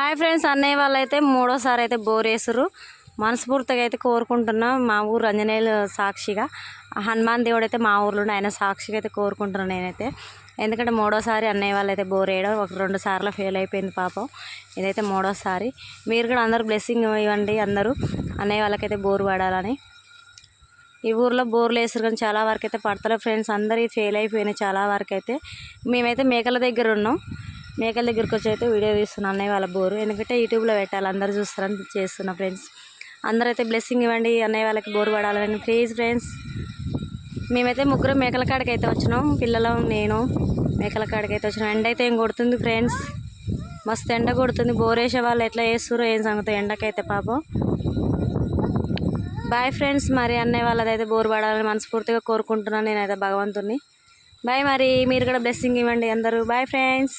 Hi friends అన్నయ్య వాళ్ళు అయితే మూడోసారి అయితే బోర్ వేసురు మనస్ఫూర్తిగా అయితే కోరుకుంటున్నా మా ఊరు అంజనేయులు సాక్షిగా. హనుమాన్ దేవుడు అయితే మా ఊర్లో ఆయన సాక్షిగా అయితే కోరుకుంటున్నాను నేనైతే. ఎందుకంటే మూడోసారి అన్నయ్య వాళ్ళు అయితే బోర్ వేయడం ఒక రెండు సార్లు ఫెయిల్ అయిపోయింది పాపం. ఇదైతే మూడోసారి. మీరు కూడా అందరూ బ్లెస్సింగ్ ఇవ్వండి అందరూ. అన్నయ్య వాళ్ళకైతే బోర్ పడాలని. ఈ ఊర్లో బోర్లు వేసారు కానీ చాలా వరకు అయితే పడతలేదు ఫ్రెండ్స్. అందరి ఫెయిల్ అయిపోయినాయి చాలా వరకు అయితే మేమైతే మేకల దగ్గర ఉన్నాం. మేకల దగ్గరికి వచ్చి అయితే వీడియో తీస్తున్నాం అన్నయ్య వాళ్ళ బోరు. ఎందుకంటే యూట్యూబ్లో పెట్టాలి. అందరు చూస్తారని చేస్తున్నా ఫ్రెండ్స్. అందరూ అయితే బ్లెస్సింగ్ ఇవ్వండి. అన్నయ్య వాళ్ళకి బోరు పడాలని. ప్లీజ్ ఫ్రెండ్స్ మేమైతే ముగ్గురు మేకల కాడికి అయితే వచ్చినాం. పిల్లలు నేను మేకల కాడికి అయితే వచ్చినాం. ఎండ అయితే ఏం కొడుతుంది ఫ్రెండ్స్ మస్తు ఎండ కొడుతుంది. బోరేసే వాళ్ళు ఎట్లా వేస్తారో ఏం సంగతి. ఎండకైతే పాపం. బాయ్ ఫ్రెండ్స్ మరి అన్నయ్య వాళ్ళదైతే బోర్ పడాలని మనస్ఫూర్తిగా కోరుకుంటున్నాను. నేనైతే భగవంతుని బాయ్ మరి. మీరు కూడా బ్లెస్సింగ్ ఇవ్వండి అందరూ. Bye friends